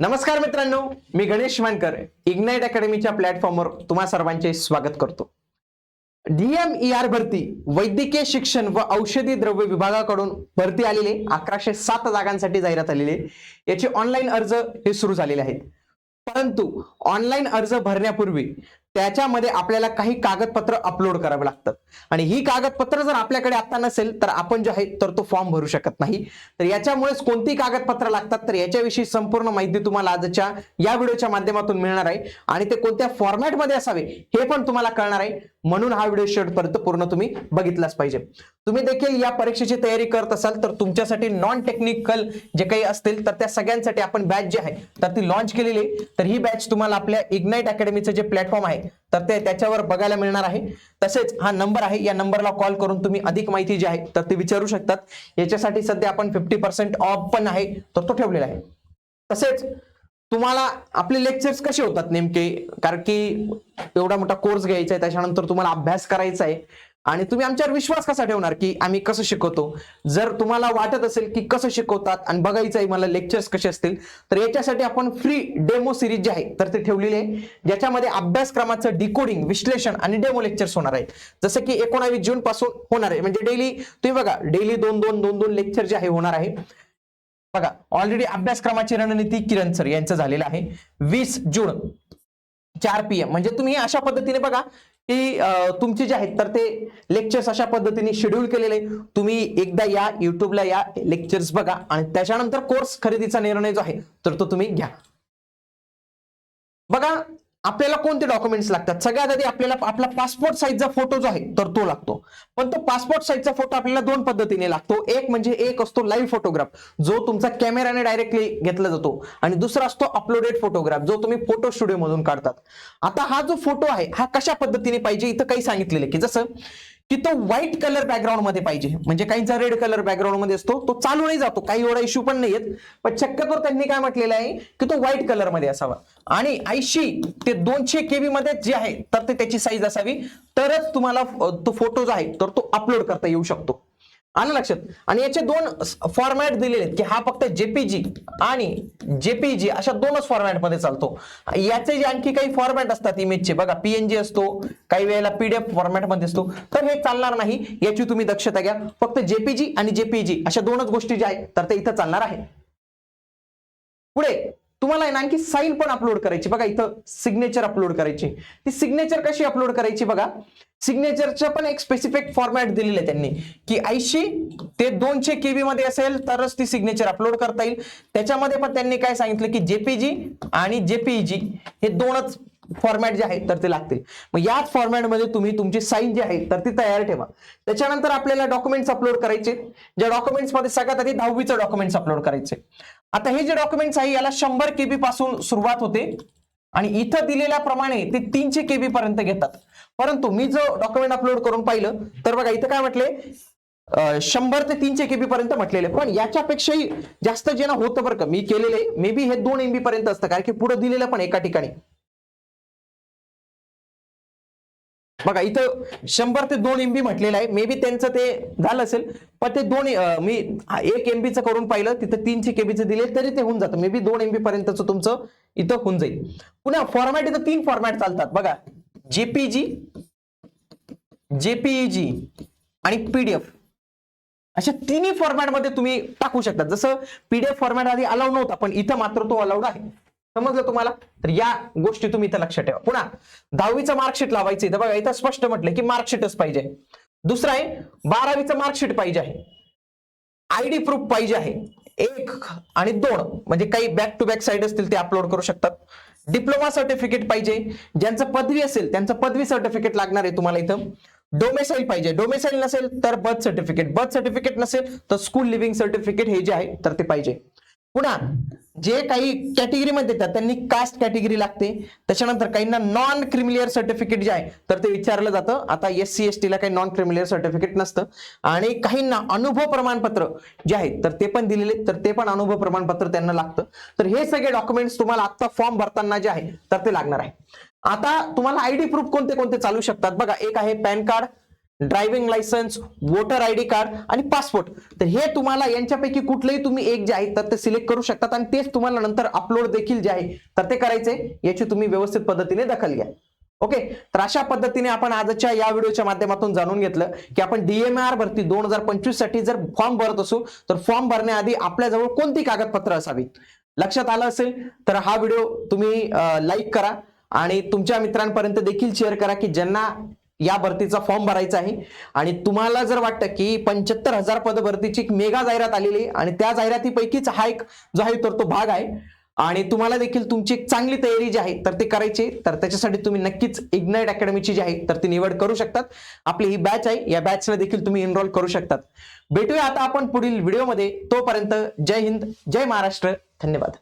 नमस्कार मित्रांनो मी गणेश मानकर इग्नाइट अकॅडमीच्या प्लॅटफॉर्मवर तुम्हा सर्वांचे स्वागत करतो. डीएमईआर भरती वैद्यकीय शिक्षण व औषधी द्रव्य विभागाकडून भरती आलेली अकराशे सात जागांसाठी जाहिरात आलेली याचे ऑनलाईन अर्ज हे सुरू झालेले आहेत. परंतु ऑनलाईन अर्ज भरण्यापूर्वी त्याच्यामध्ये आपल्याला काही कागदपत्र अपलोड करावे लागतात. आणि ही कागदपत्र जर आपल्याकडे आता नसेल तर आपण जे आहे तर तो फॉर्म भरू शकत नाही. तर याच्यामुळेच कोणती कागदपत्र लागतात तर याच्याविषयी संपूर्ण माहिती तुम्हाला आजच्या या व्हिडिओच्या माध्यमातून मिळणार आहे. आणि ते कोणत्या फॉर्मॅटमध्ये असावे हे पण तुम्हाला कळणार आहे. म्हणून हा व्हिडिओ शेवटपर्यंत पूर्ण तुम्ही बघितलाच पाहिजे. तुम्ही देखील या परीक्षेची तयारी करत असाल तर तुमच्यासाठी नॉन टेक्निकल जे काही असतील तर त्या सगळ्यांसाठी आपण बॅच जी आहे तर ती लॉन्च केलेली आहे. तर ही बॅच तुम्हाला आपल्या इग्नाइट अकॅडमीचं जे प्लॅटफॉर्म आहे तर ते त्याच्यावर बघायला मिळणार आहे. तसेच हा नंबर आहे या नंबरला कॉल करून तुम्ही अधिक माहिती जी आहे तर ती विचारू शकतात. याच्यासाठी सध्या आपण फिफ्टी पर्सेंट ऑफ पण आहे तर तो ठेवलेला आहे. तसेच तुम्हाला आपले लेक्चर्स कसे होतात नेमके? कारण की एवढा मोठा कोर्स घ्यायचा आहे त्याच्यानंतर तुम्हाला अभ्यास करायचा आहे. आणि तुम्ही आमच्यावर विश्वास कसा ठेवणार की आम्ही कसं शिकवतो? जर तुम्हाला वाटत असेल की कसं शिकवतात आणि बघायचं आहे मला लेक्चर्स कसे असतील तर याच्यासाठी आपण फ्री डेमो सिरीज जी आहे तर ते ठेवलेली आहे. ज्याच्यामध्ये अभ्यासक्रमाचं डिकोडिंग विश्लेषण आणि डेमो लेक्चर्स होणार आहेत. जसं की एकोणावीस जून पासून होणार आहे. म्हणजे डेली तुम्ही बघा डेली दोन दोन दोन दोन लेक्चर जे आहे होणार आहे. बघा ऑलरेडी अभ्यासक्रमाची रणनीती किरण सर यांचं झालेलं आहे. वीस जून चार पी एम म्हणजे तुम्ही अशा पद्धतीने बघा की तुमचे जे आहेत तर ते लेक्चर्स अशा पद्धतीने शेड्यूल केलेले तुम्ही एकदा या युट्यूबला या लेक्चर्स बघा आणि त्याच्यानंतर कोर्स खरेदीचा निर्णय जो आहे तर तो तुम्ही घ्या. बघा आपल्याला कोणते डॉक्युमेंट्स लागतात? सगळ्यात आधी आपल्याला आपला पासपोर्ट साईजचा फोटो जो आहे तर तो लागतो. पण तो पासपोर्ट साईजचा फोटो आपल्याला दोन पद्धतीने लागतो. एक म्हणजे एक असतो लाईव्ह फोटोग्राफ जो तुमचा कॅमेराने डायरेक्टली घेतला जातो. आणि दुसरा असतो अपलोडेड फोटोग्राफ जो तुम्ही फोटो स्टुडिओ मधून काढतात. आता हा जो फोटो आहे हा कशा पद्धतीने पाहिजे इथं काही सांगितलेलं आहे की जसं की तो व्हाईट कलर बॅकग्राऊंडमध्ये पाहिजे. म्हणजे काहींचा रेड कलर बॅकग्राऊंडमध्ये असतो तो चालू नाही जातो. काही एवढा इश्यू पण नाही येत पण शक्यतोवर त्यांनी काय म्हटलेलं आहे की तो व्हाईट कलरमध्ये असावा. आणि ऐंशी ते दोनशे केबी मध्ये जे आहे तर ते त्याची साईज असावी. तरच तुम्हाला तो फोटो जो आहे तर तो अपलोड करता येऊ शकतो. आलं लक्षात? आणि याचे दोन फॉर्मॅट दिलेले आहेत की हा फक्त जेपीजी आणि जेपीजी अशा दोनच फॉर्मॅटमध्ये चालतो. याचे जे आणखी काही फॉर्मॅट असतात इमेजचे बघा पीएनजी असतो काही वेळेला पीडीएफ फॉर्मॅटमध्ये असतो. तर हे चालणार नाही याची तुम्ही दक्षता घ्या. फक्त जेपीजी आणि जेपीजी अशा दोनच गोष्टी ज्या आहेत तर ते इथं चालणार आहे. पुढे तुम्हाला आहे ना आणखी साईन पण अपलोड करायची. बघा इथं सिग्नेचर अपलोड करायची. ती सिग्नेचर कशी अपलोड करायची बघा? सिग्नेचरच्या पण एक स्पेसिफिक फॉर्मॅट दिलेलं आहे त्यांनी. की ऐंशी ते दोनशे केबी मध्ये असेल तरच ती सिग्नेचर अपलोड करता येईल. त्याच्यामध्ये पण त्यांनी काय सांगितलं की जेपीजी आणि जेपीजी हे दोनच फॉर्मॅट जे आहे तर ते लागतील. मग याच फॉर्मॅटमध्ये तुम्ही तुमची साईन जी आहे तर ती तयार ठेवा. त्याच्यानंतर आपल्याला डॉक्युमेंट्स अपलोड करायचे ज्या डॉक्युमेंट्समध्ये सगळ्यात आधी दहावीचं डॉक्युमेंट्स अपलोड करायचे आता हे जे डॉक्युमेंट्स आहे याला शंभर केबी पासून सुरुवात होते. आणि इथं दिलेल्याप्रमाणे ते तीनशे केबी पर्यंत घेतात. परंतु मी जो डॉक्युमेंट अपलोड करून पाहिलं तर बघा इथं काय म्हटले? शंभर ते तीनशे केबी पर्यंत म्हटलेले. पण याच्यापेक्षाही जास्त जे ना होतं बरं का मी केलेले मे बी हे दोन एमबी पर्यंत असतं कारण की पुढे दिलेलं पण एका ठिकाणी. बघा इथं शंभर ते दोन एमबी म्हटलेलं आहे. मे बी त्यांचं ते झालं असेल पण ते दोन मी एक एमबीचं करून पाहिलं तिथं तीनशे केबीचं दिले तरी ते होऊन जातं. मे बी दोन एमबी पर्यंतचं तुमचं इथं होऊन जाईल. पुन्हा फॉर्मॅट इथं तीन फॉर्मॅट चालतात. बघा जेपीजी जेपीईजी आणि पीडीएफ अशा तिन्ही फॉर्मॅटमध्ये तुम्ही टाकू शकता. जसं पीडीएफ फॉर्मॅट आधी अलाउड नव्हता पण इथं मात्र तो अलाउड आहे. समजलं तुम्हाला? तर या गोष्टी तुम्ही इथं लक्षात ठेवा. पुन्हा दहावीचं मार्कशीट लावायचं इथं बघा इथं स्पष्ट म्हटलं की मार्कशीटच पाहिजे. दुसरं आहे बारावीचं मार्कशीट पाहिजे आहे. आयडी प्रूफ पाहिजे आहे. एक आणि दोन म्हणजे काही बॅक टू बॅक साईड असतील ते अपलोड करू शकतात. डिप्लोमा सर्टिफिकेट पाहिजे. ज्यांचं पदवी असेल त्यांचं पदवी सर्टिफिकेट लागणार आहे तुम्हाला इथं. डोमेसाईल पाहिजे. डोमेसाईल नसेल तर बर्थ सर्टिफिकेट बर्थ सर्टिफिकेट नसेल तर स्कूल लिव्हिंग सर्टिफिकेट हे जे आहे तर ते पाहिजे. पुन्हा जे काही कॅटेगरी मध्ये येतात त्यांनी कास्ट कॅटेगरी लागते. त्याच्यानंतर काहींना नॉन क्रिमिलियर सर्टिफिकेट जे आहे तर ते विचारलं जातं. आता एस सी एस टीला काही नॉन क्रिमिलियर सर्टिफिकेट नसतं. आणि काहींना अनुभव प्रमाणपत्र जे आहेत तर ते पण दिलेले तर ते पण अनुभव प्रमाणपत्र त्यांना लागतं. तर हे सगळे डॉक्युमेंट्स तुम्हाला आता फॉर्म भरताना जे आहे तर ते लागणार आहे. आता तुम्हाला आयडी प्रूफ कोणते कोणते चालू शकतात? बघा एक आहे PAN card driving licence voter I D card आणि पासपोर्ट. तर हे तुम्हाला यांच्यापैकी कुठलंही तुम्ही एक जे आहे तर ते सिलेक्ट करू शकतात आणि तेच तुम्हाला नंतर अपलोड देखील जे आहे तर ते करायचे. याची तुम्ही व्यवस्थित पद्धतीने दखल घ्या. ओके तर अशा पद्धतीने आपण आजच्या या व्हिडिओच्या माध्यमातून जाणून घेतलं की आपण डीएमआर भरती दोन हजार पंचवीससाठी जर फॉर्म भरत असू तर फॉर्म भरण्याआधी आपल्याजवळ कोणती कागदपत्र असावीत? लक्षात आलं असेल तर हा व्हिडिओ तुम्ही लाईक करा आणि तुमच्या मित्रांपर्यंत देखील शेअर करा की ज्यांना या भरतीचा फॉर्म भरायचा आहे. आणि तुम्हाला जर वाटतं की पंच्याहत्तर हजार पद भरतीची एक मेगा जाहिरात आलेली आहे आणि त्या जाहिरातीपैकीच हा एक जो आहे तर तो भाग आहे. आणि तुम्हाला देखील तुमची एक चांगली तयारी जी आहे तर ते करायची आहे. तर त्याच्यासाठी तुम्ही नक्कीच इग्नाइट अकॅडमीची जी आहे तर ती निवड करू शकतात. आपली ही बॅच आहे या बॅचला देखील तुम्ही एनरोल करू शकतात. भेटूया आता आपण पुढील व्हिडिओमध्ये तोपर्यंत जय हिंद जय महाराष्ट्र. धन्यवाद.